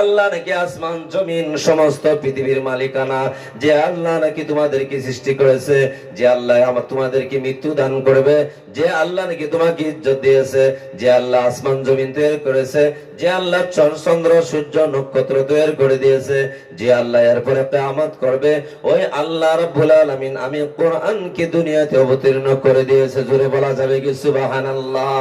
আল্লাহ নাকি আসমান, জমিন, সমস্ত পৃথিবীর মালিকানা। যে আল্লাহ নাকি তোমাদেরকে সৃষ্টি করেছে, যে আল্লাহ আমার তোমাদেরকে মৃত্যু দান করবে, যে আল্লাহ নাকি তোমাকে ইজ্জত দিয়েছে, যে আল্লাহ আসমান, জমিন তৈরি করেছে, যে আল্লাহ চন্দ্র সূর্য, নক্ষত্র তৈরি করে দিয়েছে, যে আল্লাহ এরপরে কিয়ামত করবে, ওই আল্লাহ রাব্বুল আলামিন আমি কোরআনকে দুনিয়াতে অবতীর্ণ করে দিয়েছে। জোরে বলা যাবে কি সুবহানাল্লাহ?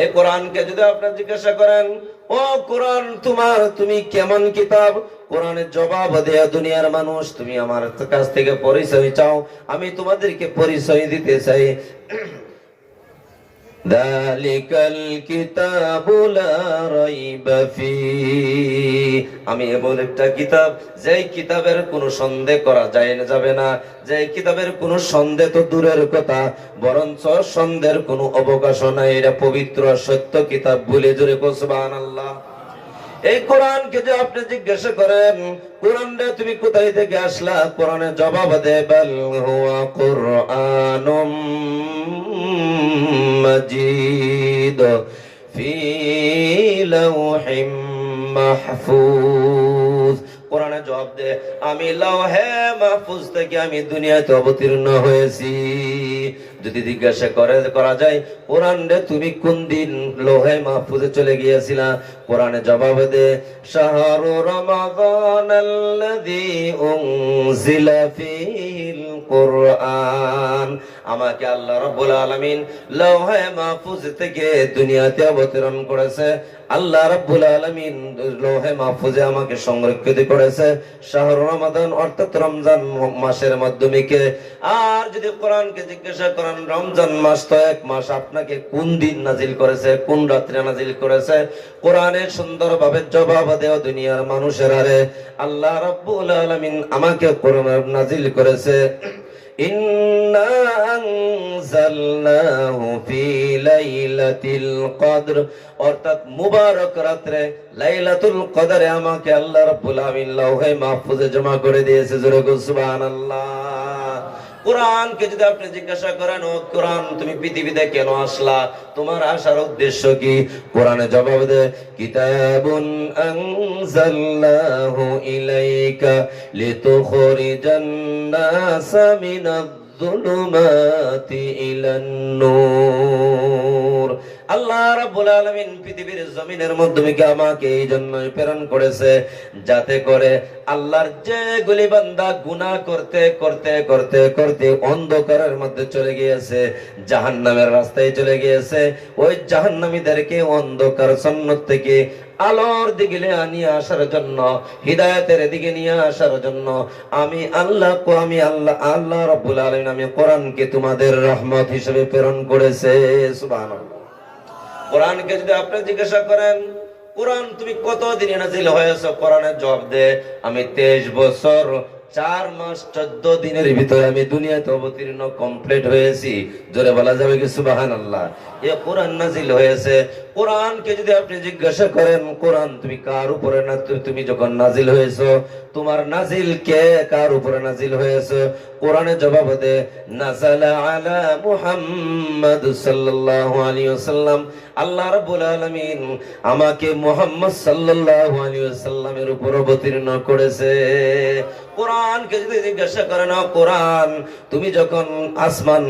এই কোরআনকে যদি আপনারা জিজ্ঞাসা করেন ও কোরআন তোমার, তুমি কেমন কিতাব? কোরআনের জবাব দেয়া দুনিয়ার মানুষ, তুমি আমার কাছ থেকে পরিচয় চাও, আমি তোমাদেরকে পরিচয় দিতে চাই। ذلك الكتاب لا ريب فيه আমি এমন একটা কিতাব যেই কিতাবের কোনো সন্দেহ করা যায় না যাবে না যে কিতাবের কোনো সন্দেহ তো দূরের কথা বরঞ্চ সন্দেহের কোনো অবকাশ নাই এটা পবিত্র সত্য কিতাব বলে জোরে কোসবান আল্লাহ এই কোরআনকে যে আপনি জিজ্ঞাসা করেন, কোরআনটা তুমি কোথায় থেকে আসলা? কোরআনের জবাব দে হুয়া কুরআনুম মাজিদ ফি লাউহিম মাহফুজ। কোরআনে জবাব দে, আমি লহে মাহফুজ থেকে আমি দুনিয়াতে অবতীর্ণ হয়েছি। যদি জিজ্ঞাসা করে, করা যায়, কোরআন রে, তুমি কোন দিন লোহে মাহফুজে চলে গিয়েছিলা? কোরআনে জবাব দে, শাহরু রমাদান আল্লাযী উনজিলা ফিল কোরআন। আমাকে আল্লাহ রাব্বুল আলামিন লৌহে মাহফুজ থেকে দুনিয়াতে অবতরণ করেছে। আল্লাহ রাব্বুল আলামিন লৌহে মাহফুজে আমাকে সংরক্ষিত করেছে। শাহর রমাদান অর্থাৎ রমজান মাসের মাধ্যমে আর যদি কোরআনকে জিজ্ঞাসা করেন, রমজান মাস তো এক মাস, আপনাকে কোন দিন নাজিল করেছে, কোন রাত্রে নাজিল করেছে? কোরআনের সুন্দরভাবে জবাব দেওয়া দুনিয়ার মানুষের আরে, আল্লাহ রাব্বুল আলামিন আমাকে কোরআন নাজিল করেছে। ইন্না أنزلناه في ليلة القدر অর্থাৎ মুবারক রাত্রে লাইলাতুল কদরে আমাকে আল্লাহ রাব্বুল আমিন লওহে মাহফুজে জমা করে দিয়েছে। জোরে সুবহানাল্লাহ। কোরআনকে যদি আপনি জিজ্ঞাসা করেন, ও কোরআন, তুমি পৃথিবীতে কেন আসলা? তোমার আসার উদ্দেশ্য কি? কোরআনে জবাব দে কিতাবুন আনজালনাহু ইলাইকা লিতুখরিজান নাস মিনাজ-যুলুমাতি ইলান নূর আল্লাহ রাব্বুল আলামিন পৃথিবীর জমিনের মাধ্যমে আমাকে এই জন্যই প্রেরণ করেছে, যাতে করে আল্লাহর যে গুলি বান্দা গুনাহ করতে করতে করতে করতে অন্ধকারের মধ্যে চলে গিয়েছে, জাহান্নামের রাস্তায় চলে গিয়েছে, ওই জাহান্নামীদেরকে অন্ধকার সন্ন্যত থেকে আলোর দিকে নিয়ে আসার জন্য, হৃদায়তের দিকে নিয়ে আসার জন্য আমি আল্লাহ কো, আমি আল্লাহ আল্লাহ রাব্বুল আলামিন, আমি কোরআনকে তোমাদের রহমত হিসেবে প্রেরণ করেছে, সুবহানাল্লাহ। কোরআনকে যদি আপনি জিজ্ঞাসা করেন, কোরআন তুমি কত দিনে নাজিল হয়েছে? কোরআনের জবাব দে, আমি তেইশ বছর, চার মাস, চোদ্দ দিনের ভিতরে আমি দুনিয়াতে অবতীর্ণ, কমপ্লিট হয়েছি। জোরে বলা যাবে কি সুবাহান আল্লাহ এ কোরআন নাজিল হয়েছে। কোরআনকে যদি আপনি জিজ্ঞাসা করেন, কোরআন তুমি কার উপরে না তুমি যখন নাজিল হয়েছো তোমার নাজিল কে? কার উপরে নাজিল হয়েছে? কোরআনে জবাব দে আলা মুহাম্মদ সাল্লাল্লাহু আলাইহি ওয়াসাল্লাম। আল্লাহ রাব্বুল আলামিন আমাকে মুহাম্মদ সাল্লাল্লাহু আলাইহি ওয়াসাল্লামের উপর অবতীর্ণ করেছে। কোরআনকে যদি জিজ্ঞাসা করেন "ও কোরআন, তুমি যখন আসমান,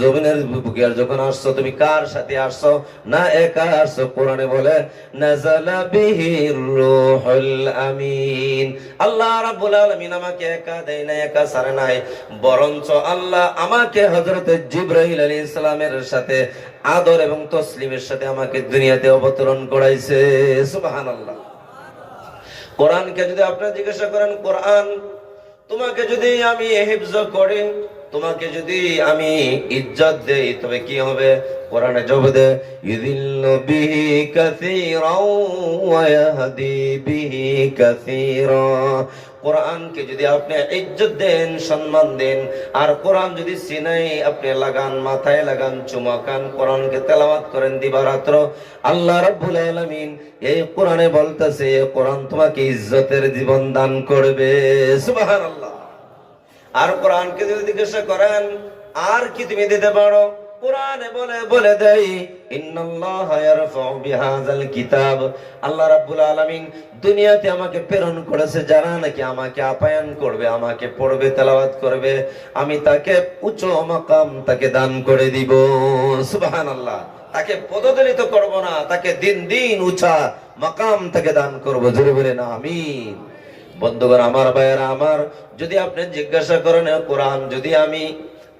জমিনের বুকে যখন আসছো, তুমি কার সাথে আসছো? না, একা আসছো। কোরআনে বলে, নাজালা বিহির রূহুল আমিন। আল্লাহ রাব্বুল আলামিন আমাকে একা দেয় না একা ছাড়ে নাই। বরঞ্চ আল্লাহ আমাকে হযরত আলাইহিস সালামের সাথে আদর এবং তসলিমের সাথে আমাকে দুনিয়াতে অবতরণ করাইছে। সুবহানাল্লাহ। কোরআনকে যদি আপনারা জিজ্ঞাসা করেন, কোরআন, তোমাকে যদি আমি হেফজ করি তোমাকে যদি আমি ইজ্জত দেই, তবে কি হবে? কোরআনে জব দে ইউদিল্লু বিহি কাসীরাও ওয়া ইয়াহদি বিহি কাসীরা। কোরআনকে যদি আপনি ইজ্জত দেন, সম্মান দেন, আর কোরআন যদি সিনাই আপনি লাগান, মাথায় লাগান চুমাকান কোরআনকে তেলাওয়াত করেন দিবারাত্র, আল্লাহ রাব্বুল আলামিন এই কোরআনে বলতেছে, কোরআন তোমাকে ইজ্জতের জীবন দান করবে। সুবহানাল্লাহ। আর কোরআনকে যদি জিজ্ঞাসা করেন, আর কি তুমি দিতে পারো? কোরআনে বলে বলে দেই কিতাব। আল্লাহ রাব্বুল আলামিন দুনিয়াতে আমাকে প্রেরণ করেছে, যারা নাকি আমাকে আপায়ন করবে, আমাকে পড়বে, তেলাওয়াত করবে। আমি তাকে উচ্চ মাকাম তাকে দান করে দিব। সুবহানাল্লাহ। তাকে পদদলিত করব না, তাকে দিন দিন উঁচা মাকাম তাকে দান করব। জোরে বলে না আমিন। বন্ধুগণ, আমার ভাইয়েরা, আমার যদি আপনি জিজ্ঞাসা করেন কোরআন যদি আমি,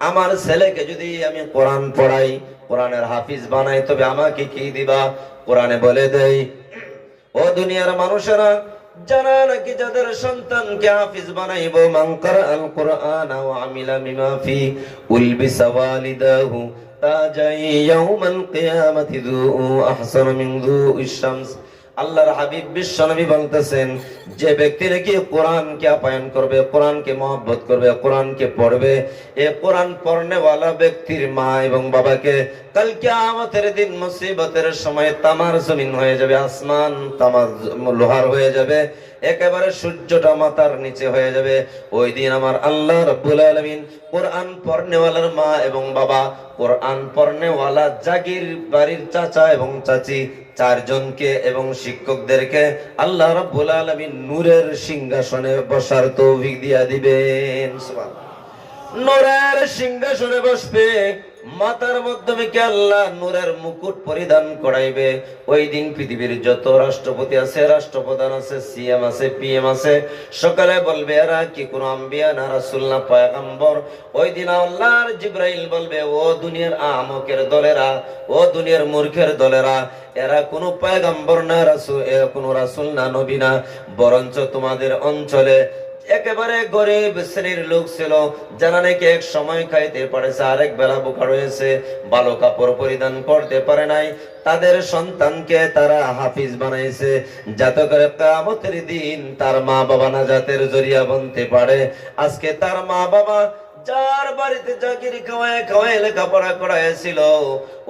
আমার ছেলেকে যদি আমি কোরআন পড়াই, কোরআনের হাফিজ বানাই, তবে আমাকে কি দিবা? কোরআনে বলে দেই ও দুনিয়ার মানুষেরা যারা নাকি যাদের সন্তানকে হাফিজ বানাইব? মাংকার আল কোরআন ও আমিলা মিমা ফি উলবিসা ওয়ালিদাহু তাজাই ইয়াউমাল কিয়ামাতি যু আহসান মিন যু শামস। আল্লাহর হাবিব বিশ্বনবী বলতেছেন, যে ব্যক্তি নাকি কোরআনকে আপায়ন করবে, কোরআনকে মহব্বত করবে, কোরআনকে পড়বে, এ কোরআন পড়নেওয়ালা ব্যক্তির মা এবং বাবাকে কাল কিয়ামতের দিন মুসিবতের সময় তামার জমিন হয়ে যাবে, আসমান তামার লোহার হয়ে যাবে, একেবারে সূর্যটা মাথার নিচে হয়ে যাবে। ওই দিন আমার আল্লাহ রব্বুল আলামিন কোরআন পড়নেওয়ালার মা এবং বাবা কোরআন পড়নেওয়ালা জাগির বাড়ির চাচা এবং চাচি চারজনকে এবং শিক্ষকদেরকে আল্লাহ রব্বুল আলমী নূরের সিংহাসনে বসার তৌফিক দিয়া দিবেন। নূরের সিংহাসনে বসবে মাতার মাধ্যমে কে আল্লাহ নূরের মুকুট পরিধান করাইবে? ওই দিন পৃথিবীর যত রাষ্ট্রপতি আছে, রাষ্ট্রপ্রধান আছে সিএম আছে পিএম আছে, সকালে বলবে, এরা কি কোন আম্বিয়া না রাসূল না পয়গম্বর? ওই দিন আল্লাহর জিব্রাইল বলবে, ও দুনিয়ার আমকের দলেরা, ও দুনিয়ার মূর্খের দলেরা, এরা কোনো পয়গম্বর না রাসূল, এ কোনো রাসূল না নবী না, বরঞ্চ তোমাদের অঞ্চলে একেবারে গরিব শ্রেণির লোক ছিল, যারা নাকি এক সময় খাইতে পারেছে আরেক বেলা বোকা রয়েছে, ভালো কাপড় পরিধান করতে পারে নাই। তাদের সন্তানকে তারা হাফিজ বানাইছে, যাতে করে কামতের দিন তার মা বাবা না জাতের জরিয়া বনতে পারে। আজকে তার মা বাবা যার বাড়িতে চাকরি খাওয়ায় খাওয়ায় লেখাপড়া করাইছিল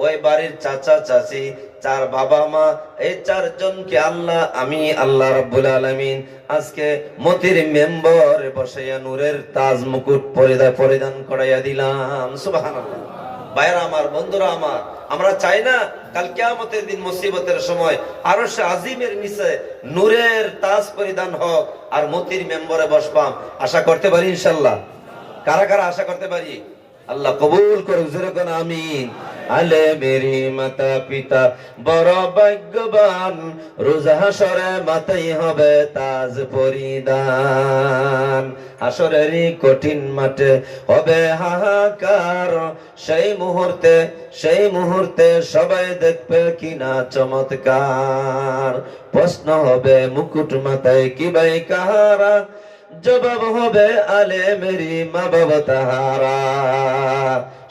ওই বাড়ির চাচা, চাচি, চার বাবা, মা, এই চারজনকে আল্লাহ, আমি আল্লাহ রাব্বুল আলামিন আজকে মতির মেম্বার বসাইয়া নূরের তাজ মুকুট পরিধান পরিধান করাইয়া দিলাম। সুবহানাল্লাহ। ভাইরা আমার, বন্ধুরা আমার, আমরা চাই না কাল কিয়ামতের দিন মুসিবতের সময় আরও সে আজিমের নিচে নূরের তাজ পরিধান হোক আর মতির মেম্বরে বসবাম। আশা করতে পারি ইনশাল্লাহ। কারা কারা আশা করতে পারি? আল্লাহ কবুল করুক যেরকম আমিন। আলে মেরি মাতা পিতা, বড় ভাগ্যবান, রোজা হাসরে মাথায় হবে তাজ পরিধান। হাসরেরই কঠিন মাঠে হবে হাহাকার। সেই মুহূর্তে সেই মুহূর্তে সবাই দেখবে কিনা চমৎকার। প্রশ্ন হবে, মুকুট মাথায় কি ভাই কাহারা? জবাব হবে আলে মেরি মা বাবা তাহারা।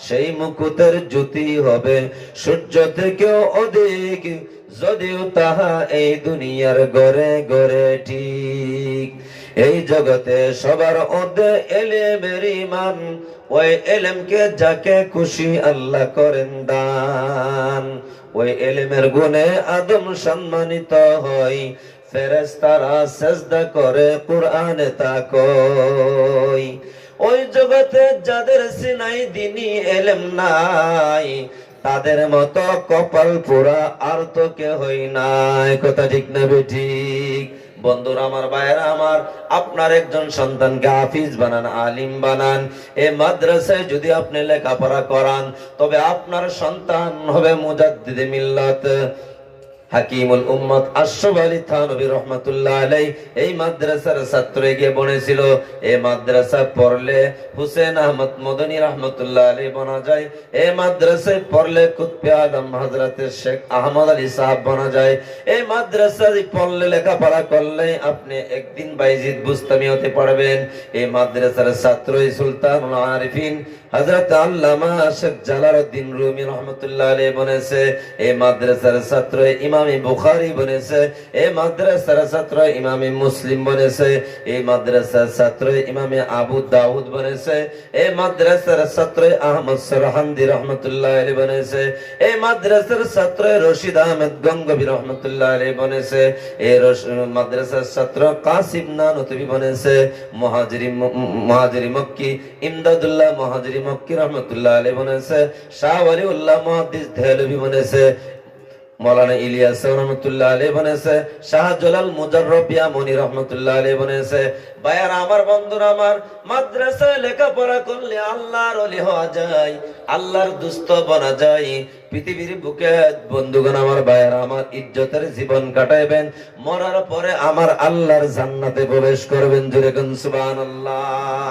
সেই মুকুতের জ্যোতি হবে সূর্য থেকেও অধিক, যদিও তাহা এই দুনিয়ার গড়ে গড়ে ঠিক। এই জগতে সবার অর্ধে এলে মেরি মান, ওই এলেমকে যাকে খুশি আল্লাহ করেন দান। ওই এলেমের গুণে আদম সম্মানিত হয় ফেরেস্তারা সেজদা করে কোরআনে তা ওই জগতে যাদের সিনাই দিনী এলেম নাই, তাদের মতো কপাল পোড়া আর তো কে হই নাই। কথা ঠিক না ঠিক? বন্ধুরা আমার ভাইয়েরা আমার, আপনার একজন সন্তানকে হাফিজ বানান, আলিম বানান, এ মাদ্রাসায় যদি আপনি লেখাপড়া করান, তবে আপনার সন্তান হবে মুজাদ্দিদে মিল্লাত। হাকিমুল উম্মত আশরাফ আলী থানবী রাহমাতুল্লাহ আলাই এই মাদ্রাসার ছাত্র গিয়ে বনেছিল। এই মাদ্রাসা পড়লে হুসেন আহমদ মদনী রাহমাতুল্লাহ আলাই বনা যায়। এই মাদ্রাসায় পড়লে কুতবে আলম হযরতে শেখ আহমদ আলী সাহেব বনা যায়। এই মাদ্রাসায় পড়লে লেখাপড়া করলে আপনি একদিন বাইজিদ বুস্তামি হতে পারবেন এই মাদ্রাসার ছাত্রই সুলতান আরিফিন হযরত আল্লামা শেখ রুমি বলেছে এই মাদ্রাসার ছাত্র ইমামে বুখারী বলেছে এই মাদ্রাসার ছাত্র ইমামে মুসলিম বলেছে এই মাদ্রাসার ছাত্র ইমামে আবু দাউদ বলেছে মাদ্রাসার ছাত্র আহমদ সরহান্দি বলেছে মাদ্রাসার ছাত্র রশিদ গঙ্গবী বলেছে মাদ্রাসার ছাত্র কাসিম বলেছে মক্কি, ইমদাদুল্লাহ মুহাজিরি মক্কি রহমতুল্লাহ আলী বনেছে শাহ আলী উল্লাহ মহাদিস দেহলভি বনেছে মৌলানা ইলিয়াস রহমতুল্লাহ আলী শাহ জলাল মনি রহমতুল্লাহ আলী ভাইয়ার আমার আমার, মাদ্রাসায় লেখাপড়া করলে আল্লাহর অলি হওয়া যায়, আল্লাহর বনা যায়। পৃথিবীর বুকে বন্ধুগণ আমার, ভাইয়ার আমার ইজ্জতের জীবন কাটাইবেন, মরার পরে আমার আল্লাহর জান্নাতে প্রবেশ করবেন জুড়ে সুবহানাল্লাহ।